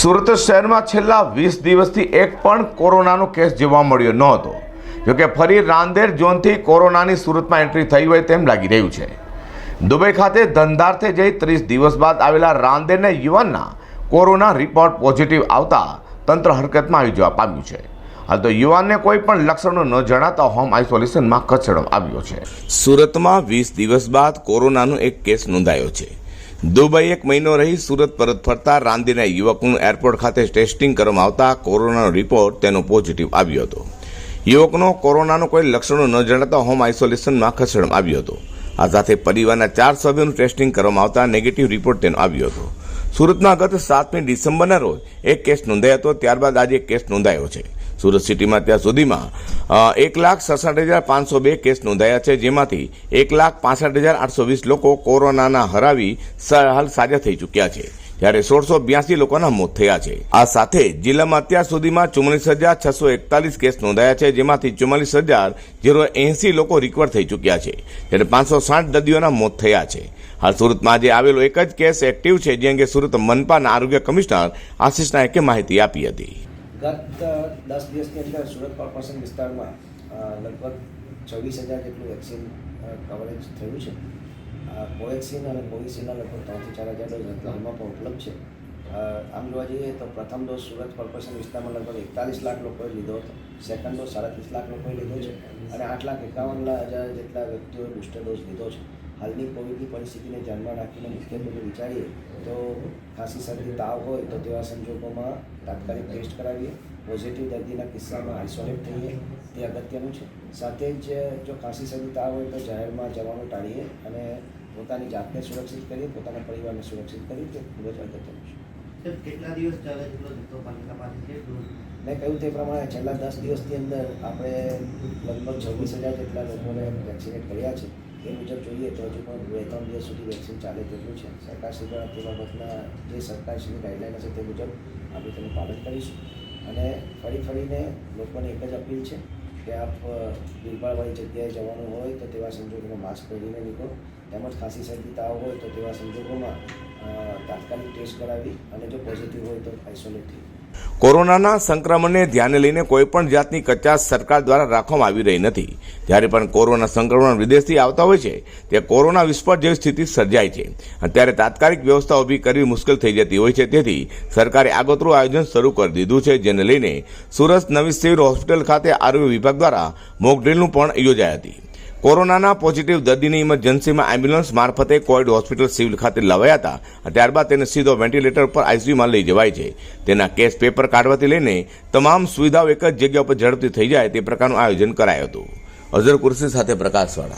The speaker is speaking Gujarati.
સુરત શહેરમાં છેલ્લા વીસ દિવસથી એક પણ કોરોનાનો કેસ જોવા મળ્યો ન હતો જોકે ફરી રાંદેર ઝોનથી કોરોનાની સુરતમાં એન્ટ્રી થઈ હોય તેમ લાગી રહ્યું છે. દુબઈ ખાતે ધંધાર્થે જઈ ત્રીસ દિવસ બાદ આવેલા રાંદેરના યુવાનના કોરોના રિપોર્ટ પોઝિટિવ આવતા તંત્ર હરકતમાં આવી જવા પામ્યું છે. હાલ તો યુવાનને કોઈ પણ લક્ષણો ન જણાતા હોમ આઇસોલેશનમાં ખસેડવામાં આવ્યો છે. સુરતમાં વીસ દિવસ બાદ કોરોનાનો એક કેસ નોંધાયો છે. દુબઈ એક મહિનો રહી સુરત પરત ફરતા રાંદીના યુવકનું એરપોર્ટ ખાતે ટેસ્ટિંગ કરવામાં આવતા કોરોનાનો રિપોર્ટ તેનો પોઝિટિવ આવ્યો હતો. યુવકનો કોરોનાનો કોઈ લક્ષણો ન જણાતા હોમ આઇસોલેશનમાં ખસેડવામાં આવ્યો હતો. આ સાથે પરિવારના ચાર સભ્યોનું ટેસ્ટિંગ કરવામાં આવતા નેગેટિવ રિપોર્ટ તેનો આવ્યો હતો. સુરતમાં ગત સાતમી ડિસેમ્બરના રોજ એક કેસ નોંધાયો હતો, ત્યારબાદ આજે એક કેસ નોંધાયો છે. સુરત સિટીમાં ત્યાં સુધીમાં એક લાખ સડસઠ હજાર પાંચસો બે કેસ નોંધાયા છે, જેમાંથી એક લાખ પાસઠ હજાર આઠસો વીસ લોકો કોરોનાના હરાવી હાલ સાજા થઈ ચૂક્યા છે. જ્યારે સોળસો બ્યાસી લોકોના મોત થયા છે. આ સાથે જિલ્લામાં અત્યાર સુધીમાં ચુમ્માલીસ હજાર છસો એકતાલીસ કેસ નોંધાયા છે, જેમાંથી ચુમ્માલીસ હજાર ઝીરો એંસી લોકો રિકવર થઈ ચૂક્યા છે, જ્યારે પાંચસો સાઠ દર્દીઓના મોત થયા છે. હાલ સુરતમાં આજે આવેલો એક જ કેસ એક્ટિવ છે, જે અંગે સુરત મનપાના આરોગ્ય કમિશનર આશિષ નાયકે માહિતી આપી હતી. ગત દસ દિવસની અંદર સુરત કોર્પોરેશન વિસ્તારમાં લગભગ છવ્વીસ હજાર જેટલું વેક્સિન કવરેજ થયું છે. કોવેક્સિન અને કોવિશિલ્ડના લગભગ ત્રણથી ચાર હજાર ડોઝ હાલમાં પણ ઉપલબ્ધ છે. આમ જોવા જઈએ તો પ્રથમ ડોઝ સુરત કોર્પોરેશન વિસ્તારમાં લગભગ એકતાલીસ લાખ લોકોએ લીધો હતો. સેકન્ડ ડોઝ સાડત્રીસ લાખ લોકોએ લીધો છે. અને આઠ લાખ એકાવન હજાર જેટલા વ્યક્તિઓએ બુસ્ટર ડોઝ લીધો છે. હાલની કોવિડની પરિસ્થિતિને ધ્યાનમાં રાખીને મુખ્યત્વે વિચારીએ તો ખાંસી શરદી તાવ હોય તો તેવા સંજોગોમાં તાત્કાલિક ટેસ્ટ કરાવીએ. પોઝિટિવ દર્દીના કિસ્સામાં આઇસોલેટ થઈએ. તે અગત્યનું છે. સાથે જ જો ખાંસી શરદી તાવ હોય તો જાહેરમાં જવાનું ટાળીએ અને પોતાની જાતને સુરક્ષિત કરીએ પોતાના પરિવારને સુરક્ષિત કરીએ. તે ખૂબ જ અગત્યનું છે. કેટલા દિવસ ચાલે મેં કહ્યું તે પ્રમાણે છેલ્લા દસ દિવસની અંદર આપણે લગભગ છવ્વીસ હજાર જેટલા લોકોને વેક્સિનેટ કર્યા છે. એ મુજબ જોઈએ તો હજુ પણ બે ત્રણ દિવસ સુધી વેક્સિન ચાલે તેટલું છે. સરકારશ્રી દ્વારા તે બાબતના જે સરકારશ્રીની ગાઈડલાઇન હશે તે મુજબ આપણે તેનું પાલન કરીશું. અને ફરી ફરીને લોકોને એક જ અપીલ છે કે આપ ભીડભાડવાળી જગ્યાએ જવાનું હોય તો તેવા સંજોગોમાં માસ્ક પહેરીને નીકળો. તેમજ ખાંસી શરદી તાવ હોય તો તેવા સંજોગોમાં તાત્કાલિક ટેસ્ટ કરાવી અને જો પોઝિટિવ હોય તો આઇસોલેટ થઈ કોરોનાના સંક્રમણને ધ્યાને લઈને કોઈપણ જાતની કચાશ સરકાર દ્વારા રાખવામાં આવી રહી નથી. જ્યારે પણ કોરોના સંક્રમણ વિદેશથી આવતા હોય છે તે કોરોના વિસ્ફોટ જેવી સ્થિતિ સર્જાય છે. ત્યારે તાત્કાલિક વ્યવસ્થા ઊભી કરવી મુશ્કેલ થઈ જતી હોય છે. તેથી સરકારે આગોતરું આયોજન શરૂ કરી દીધું છે, જેને લઈને સુરત નવી સિવિલ હોસ્પિટલ ખાતે આરોગ્ય વિભાગ દ્વારા મોક પણ યોજાઈ હતી. કોરોનાના પોઝિટિવ દર્દીની ઇમરજન્સીમાં એમ્બ્યુલન્સ મારફતે કોવિડ હોસ્પિટલ સિવિલ ખાતે લવાયા હતા ત્યારબાદ તેને સીધો વેન્ટિલેટર પર આઈસીયુમાં લઈ જવાય છે. તેના કેસ પેપર કાઢવાથી લઈને તમામ સુવિધાઓ એક જ જગ્યા પર ઝડપથી થઈ જાય તે પ્રકારનું આયોજન કરાયું હતું. અઝર કુર્સી સાથે પ્રકાશવાળા.